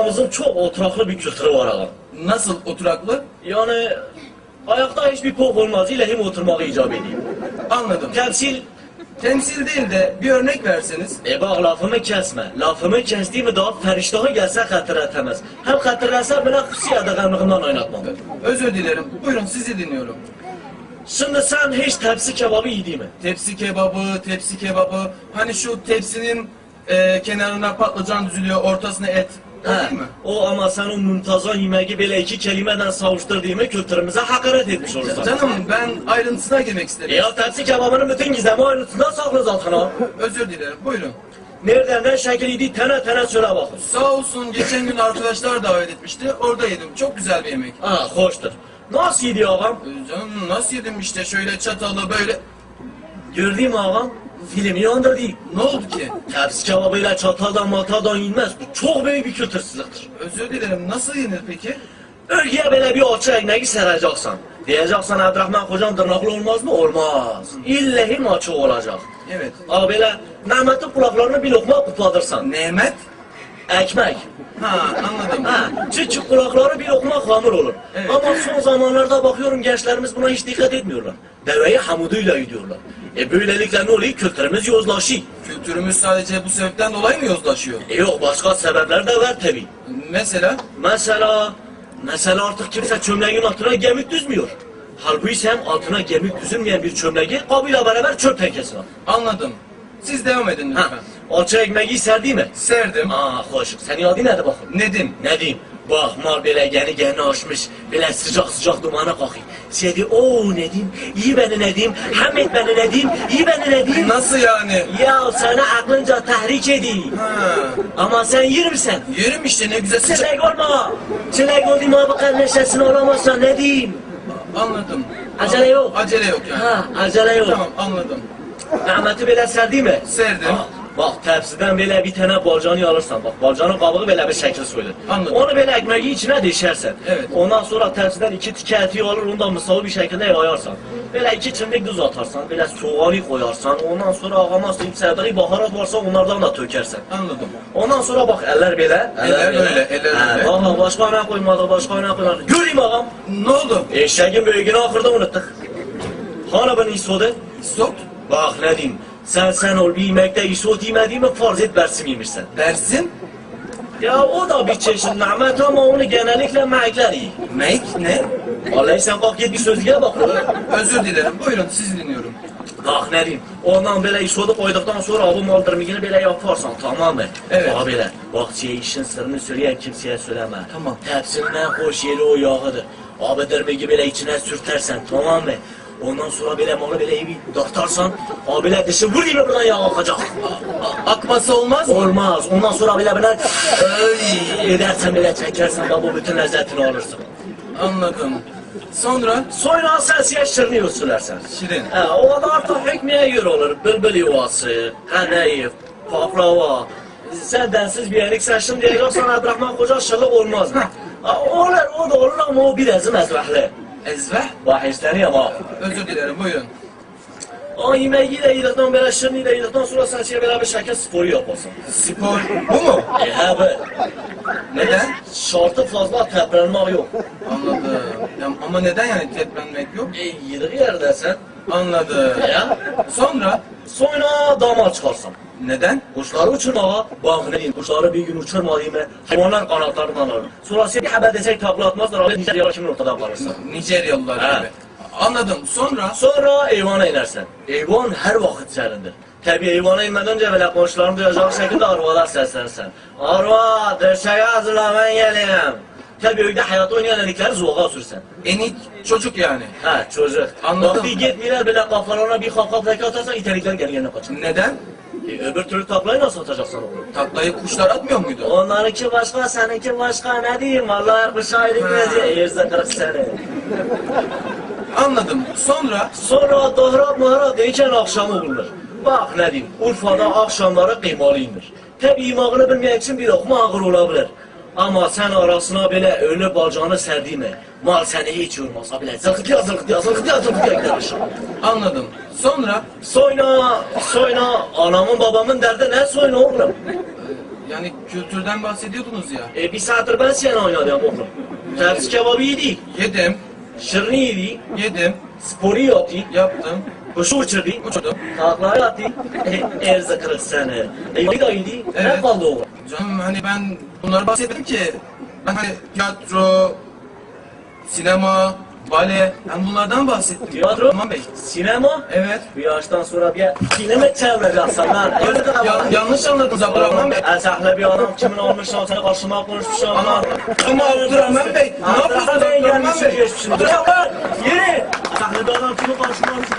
babamızın çok oturaklı bir kültürü var ağam. Nasıl oturaklı? Yani ayakta hiçbir pok olmaz. İlehim oturmayı icap ediyor. Anladım. Temsil, Temsil değil de bir örnek verseniz. e bak lafımı kesme. Lafımı kestiğimi daha feriştahı gelse hatırlatamaz. Hem hatırlasa bile kusiye adamlığından oynatmam. Özür dilerim. Buyurun sizi dinliyorum. Şimdi sen hiç tepsi kebabı yedin mi? Tepsi kebabı, tepsi kebabı. Hani şu tepsinin e, kenarına patlıcan düzülüyor, ortasına et. He, değil mi? O ama sen o muntazam yemeği böyle iki kelimeden savuşturduğumu kültürümüze hakaret etmiş olursun. Canım ben ayrıntısına girmek istedim. Ya tepsi kebabının bütün gizemi ayrıntısından saklı zaten ha. Özür dilerim. Buyurun. Nereden ne şekiliydi tane tane söyle bakın. Sağ olsun geçen gün arkadaşlar davet etmişti. Orada yedim. Çok güzel bir yemek. Ha hoştur. Nasıl yedi ağam? Canım nasıl yedim işte şöyle çatalı böyle. Gördün mü ağam? Filmi yandırdı. Ne oldu ki? Tepsi kebabıyla çataldan mataldan yenmez. Bu çok büyük bir kültürsüzlüktür. Özür dilerim. Nasıl yenir peki? Örgüye böyle bir açı ekmeği sereceksin. Diyeceksin Abdurrahman kocam tırnaklı olmaz mı? Olmaz. İllehim açık olacak. Evet. Ama böyle Mehmet'in kulaklarını bir lokma kupladırsan. Nimet? Ekmek. Ha anladım. Ha, çünkü kulakları bir lokma hamur olur. Evet. Ama son zamanlarda bakıyorum gençlerimiz buna hiç dikkat etmiyorlar. Deveyi hamuduyla gidiyorlar. E böylelikle ne oluyor? Kültürümüz yozlaşıyor. Kültürümüz sadece bu sebepten dolayı mı yozlaşıyor? E yok başka sebepler de var tabi. Mesela? Mesela, mesela artık kimse çömleğin altına gemik düzmüyor. Halbuki sen altına gemik düzülmeyen bir çömleği kabıyla beraber çöp tenekesine. Anladım. Siz devam edin Ha, lütfen. Alça ekmeği serdi mi? Serdim. Aa hoş. Senin adın nedir bakın? Nedim. Ne diyeyim? Bak mal böyle geni geni açmış. Böyle sıcak sıcak dumana kalkıyor. Sedi o ne diyeyim? İyi beni ne diyeyim? Hamid beni ne diyeyim? İyi beni ne diyeyim? Nasıl yani? Ya sana aklınca tahrik edeyim. Ha. Ama sen yer misin? Yerim işte ne güzel sıcak. Çilek olma. Çilek olayım abi kardeşlesin olamazsan ne diyeyim? Anladım. Acele yok. Acele yok yani. Ha acele yok. Tamam anladım. Ahmet'i böyle serdi mi? Serdim. Ha, Bak tepsiden böyle bir tane balcanı alırsan bak balcanın kabuğu böyle bir şekil söyler. Anladım. Onu böyle ekmeği içine dişersen. Evet. Ondan sonra tepsiden iki tike eti alır onu da mısavı bir şekilde yayarsan. Böyle iki çimdik tuz atarsan, böyle soğanı koyarsan, ondan sonra ağama suyup sevdiği baharat varsa onlardan da tökersen. Anladım. Ondan sonra bak eller böyle. Eller eller Ha, öyle. Valla başka ne koymadı, başka ne koymadı. Göreyim ağam. Ne oldu? Eşeğin büyüğünü ahırda unuttuk. Hani ben isodu? Sok. Bak ne diyeyim. Sen sen ol bir yemekte isot yemediğimi farz et Bersim yemişsin. Dersin. Ya o da bir çeşit nimet ama onu genellikle melekler iyi. Make ne? Vallahi sen kalk git bir sözlüğe bak. Özür dilerim. Buyurun sizi dinliyorum. Bak ne diyeyim. Ondan böyle isodu koyduktan sonra abi maldırmigini böyle yaparsan tamam mı? Evet. Bak böyle. Bak şey işin sırrını söyleyen kimseye söyleme. Tamam. Hepsinin en hoş yeri o yağıdır. Abi dırmigi böyle içine sürtersen tamam mı? Ondan sonra böyle malı böyle iyi bir dartarsan abiler dışı vur gibi buradan yağ akacak. Akması olmaz? Olmaz. Ondan sonra bile bile öy edersen bile çekersen baba bütün lezzetini alırsın. Anladım. Sonra? Sonra sen siyah şırını sürersen. Şirin. He, o da artık hükmeye göre olur. Bülbül yuvası, kanayif, paprava. Sen densiz bir yerik sen şimdi diyeceksin Abdurrahman Koca şırlık olmaz mı? Olur, o da olur ama o biraz mezvahlı. Ezveh. Bahisleri ama. Özür dilerim. Buyurun. O yemeği de yedikten böyle şırını da yedikten sonra sen şey beraber şeker sporu yaparsın. Spor. Bu mu? E he be. Neden? Şartı fazla teprenmek yok. Anladım. Ya, ama neden yani teplenmek yok? E yediği yerde sen. Anladım. Ya. Sonra? Sonra damar çıkarsın. Neden? Kuşları uçurmağa, diyeyim, kuşları bir gün uçurmadığımı, hayvanlar kanatlarından alır. Sonra bir haber desek takla atmazlar, abi diğer yavaşımın ortadan kalırsın. Nijeryalılar gibi. Anladım. Sonra? Sonra eyvana inersen. Eyvan her vakit serindir. Tabi eyvana inmeden önce böyle komşuların duyacağı şekilde arvalar seslenirsen. Arva, döşeğe hazırla ben geleyim. Tabi öyle hayat oynayan erkekleri zuğa sürsen. Enik çocuk yani. Ha çocuk. Anladım. Bak bir gitmeler böyle kafalarına bir kap leke atarsan itelikler geri yerine kaçar. Neden? E, öbür türlü taklayı nasıl atacaksın oğlum? Taklayı kuşlar atmıyor muydu? Onlarınki başka, seninki başka ne diyeyim? Vallahi kış ayrı gideceğiz. Yerse kırk sene. Anladım. Sonra? Sonra dohra mahra deyken akşamı bulunur. Bak ne diyeyim, Urfa'da akşamları kıymalıyımdır. Tabi imağını bilmeyen için bir okuma ağır olabilir. Ama sen arasına bile ölü bacağını serdiğime, mal seni hiç yormasa bile zılgıtıya zılgıtıya zılgıtıya zılgıtıya gidermiş. Anladım. Sonra? Soyna, soyna, anamın babamın derdi ne soyna oğlum? Yani kültürden bahsediyordunuz ya. E bir saattir ben seni oynadım oğlum. Tepsi kebabı yedi, Yedim, şırını yedi, yedim, sporu yaptı, yaptım, kuşu uçurdu, uçurdum. Kalklar yattı. Erze kırık seni. E da iyiydi. Ne Evet. kaldı oğlum? Canım hani ben bunları bahsetmedim ki. Ben hani tiyatro, sinema, bale, ben bunlardan bahsettim. Tiyatro? Aman Bey. Sinema? Evet. Bu yaştan sonra bir sinema çevireceksin lan. Öyle de Ya, yanlış anladınız Abdurrahman Bey. Esahlı bir adam kimin olmuşsan seni karşıma konuşmuşum ama. Ama Abdurrahman Bey, ne yapıyorsunuz Abdurrahman Bey Abdurrahman Bey? geçmişsin. Abdurrahman yürü. Esahlı bir adam kimin karşıma konuşmuş.